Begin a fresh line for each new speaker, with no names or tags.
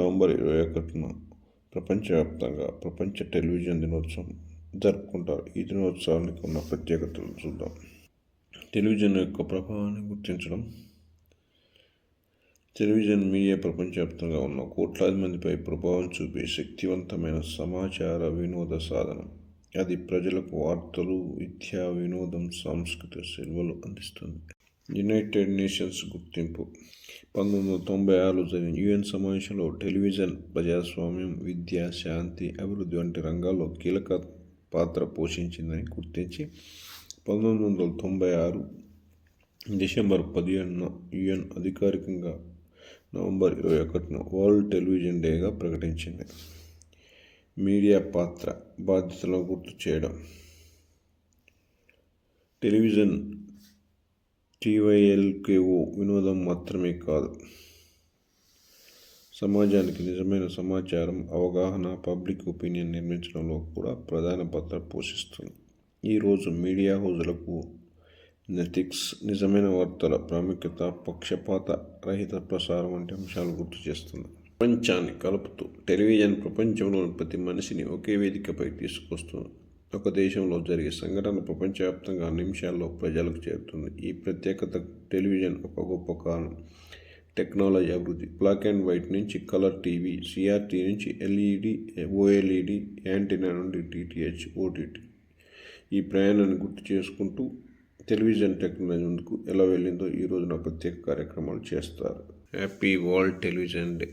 November ఇరవై ఒకటిన ప్రపంచవ్యాప్తంగా ప్రపంచ టెలివిజన్ దినోత్సవం జరుపుకుంటారు. ఈ దినోత్సవానికి ఉన్న ప్రత్యేకతలు చూద్దాం. టెలివిజన్ యొక్క ప్రభావాన్ని గుర్తించడం. టెలివిజన్ మీడియా ప్రపంచవ్యాప్తంగా ఉన్న కోట్లాది మందిపై ప్రభావం చూపే శక్తివంతమైన సమాచార వినోద సాధనం. అది ప్రజలకు వార్తలు విద్య వినోదం సాంస్కృతిక సెలవులు అందిస్తుంది. యునైటెడ్ నేషన్స్ గుర్తింపు. పంతొమ్మిది వందల తొంభై ఆరులో జరిగిన యుఎన్ సమావేశంలో టెలివిజన్ ప్రజాస్వామ్యం విద్య శాంతి అభివృద్ధి వంటి రంగాల్లో కీలక పాత్ర పోషించిందని గుర్తించి పంతొమ్మిది వందల తొంభై ఆరు డిసెంబర్ పదిహేనున యుఎన్ అధికారికంగా నవంబర్ ఇరవై ఒకటిన వరల్డ్ టెలివిజన్ డేగా ప్రకటించింది. మీడియా పాత్ర బాధ్యతలను గుర్తు చేయడం. టెలివిజన్ టీవైఎల్కేఓ వినోదం మాత్రమే కాదు. సమాజానికి నిజమైన సమాచారం అవగాహన పబ్లిక్ ఒపీనియన్ నిర్మించడంలో కూడా ప్రధాన పాత్ర పోషిస్తుంది. ఈరోజు మీడియా హౌజులకు నెటిక్స్ నిజమైన వార్తల ప్రాముఖ్యత పక్షపాత రహిత ప్రసారం వంటి అంశాలు గుర్తు చేస్తుంది. ప్రపంచాన్ని కలుపుతూ టెలివిజన్ ప్రపంచంలోని ప్రతి మనిషిని ఒకే వేదికపై తీసుకొస్తుంది. ఒక దేశంలో జరిగే సంఘటన ప్రపంచవ్యాప్తంగా నిమిషాల్లో ప్రజలకు చేరుతుంది. ఈ ప్రత్యేకత టెలివిజన్ ఒక గొప్ప కారణం. టెక్నాలజీ అభివృద్ధి. బ్లాక్ అండ్ వైట్ నుంచి కలర్ టీవీ సిఆర్టీ నుంచి ఎల్ఈడి ఓఎల్ఈడి యాంటీనా నుండి డిటిహెచ్ ఓటీటీ. ఈ ప్రయాణాన్ని గుర్తు చేసుకుంటూ టెలివిజన్ టెక్నాలజీ ముందుకు ఎలా వెళ్ళిందో ఈ రోజున ప్రత్యేక కార్యక్రమాలు చేస్తారు. Happy world television day.